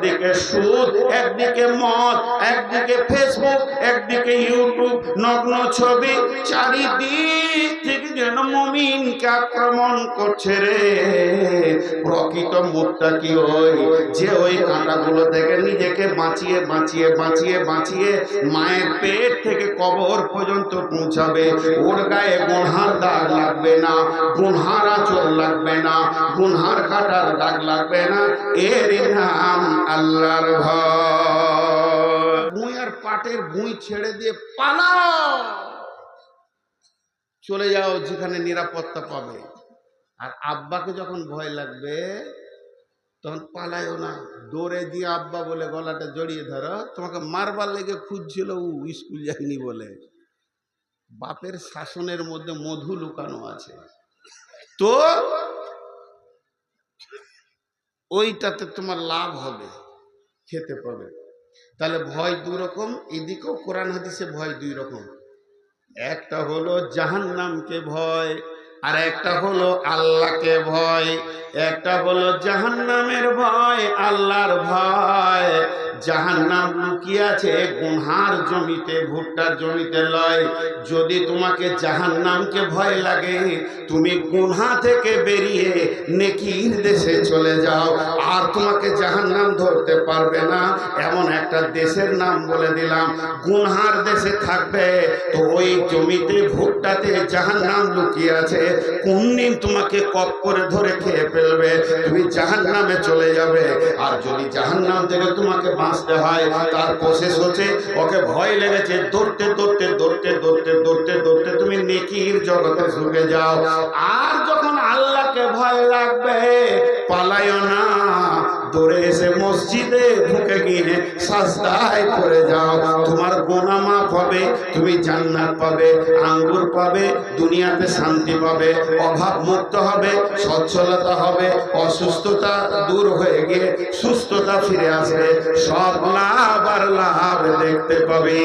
একদিকে সুদ একদিকে মদ একদিকে ফেসবুক একদিকে ইউটিউব নগ্ন ছবি চারিদিক থেকে যেন মমিনকে আক্রমণ করছে রে। প্রকৃত মুখটা কি ওই? যে ওই কাঁটাগুলো থেকে নিজেকে বাঁচিয়ে বাঁচিয়ে বাঁচিয়ে বাঁচিয়ে মায়ের পেট থেকে কবর পর্যন্ত পৌঁছাবে। ওর গায়ে গুনহার দাগ লাগবে না, গুনহার আচর লাগবে না, গুনহার কাটার দাগ লাগবে না। এর নাম আল্লাহর ভয় ভুঁই আর পাটের ভুঁই ছেড়ে দিয়ে পালাও। চলে যাও যেখানে নিরাপত্তা পাবে। আর আব্বাকে যখন ভয় লাগবে, তখন পালায়ও না। দৌড়ে দিয়ে আব্বা বলে, গলাটা জড়িয়ে ধরো। তোমাকে মারবার লেগে খুঁজছিল ও স্কুল যায়নি বলে। বাপের শাসনের মধ্যে মধু লুকানো আছে। তো ওইটাতে তোমার লাভ হবে, খেতে পাবে। তাহলে ভয় দুই রকম, এদিকেও কোরআন হাদিসে ভয় দুই রকম। একটা হলো জাহান্নামকে ভয়, আর একটা হলো আল্লাহকে ভয়। একটা হলো জাহান্নামের ভয়, আল্লাহর ভয়। জাহান্নাম লুকিয়ে আছে, গুনহার জমিতে, ভুট্টার জমিতে লয়। যদি তোমাকে জাহান্নামকে ভয় লাগে, তুমি গুনহা থেকে বেরিয়ে নেকির দেশে চলে যাও। আর তোমাকে জাহান্নাম ধরতে পারবে না, এমন একটা দেশের নাম বলে দিলাম, গুনহার দেশে থাকবে। তো ওই জমিতে, ভুট্টাতে জাহান্নাম লুকিয়ে আছে কোন দিন তোমাকে কপ করে ধরে খেয়ে ফেলবে? তুমি জাহান্নামে চলে যাবে। আর যদি জাহান নাম থেকে তোমাকে বাঁচতে হয়, তার প্রসেস হচ্ছে ওকে ভয় লেগেছে, দৌড়তে দৌড়তে দৌড়তে দৌড়তে দৌড়তে দৌড়তে তুমি নেকির জগতে ঢুকে যাও। আর যখন আল্লাহকে ভয় লাগবে পালায় না। দৌড়ে এসে মসজিদে ঢুকে গিয়ে সাজদায় পড়ে যাও। তোমার গোনা মাফ হবে, তুমি জান্নাত পাবে, আঙ্গুর পাবে, দুনিয়াতে শান্তি পাবে, অভাব মুক্ত হবে, সচ্ছলতা হবে, অসুস্থতা দূর হয়ে গিয়ে সুস্থতা ফিরে আসবে, সব লাভ আর লাভ দেখতে পাবে।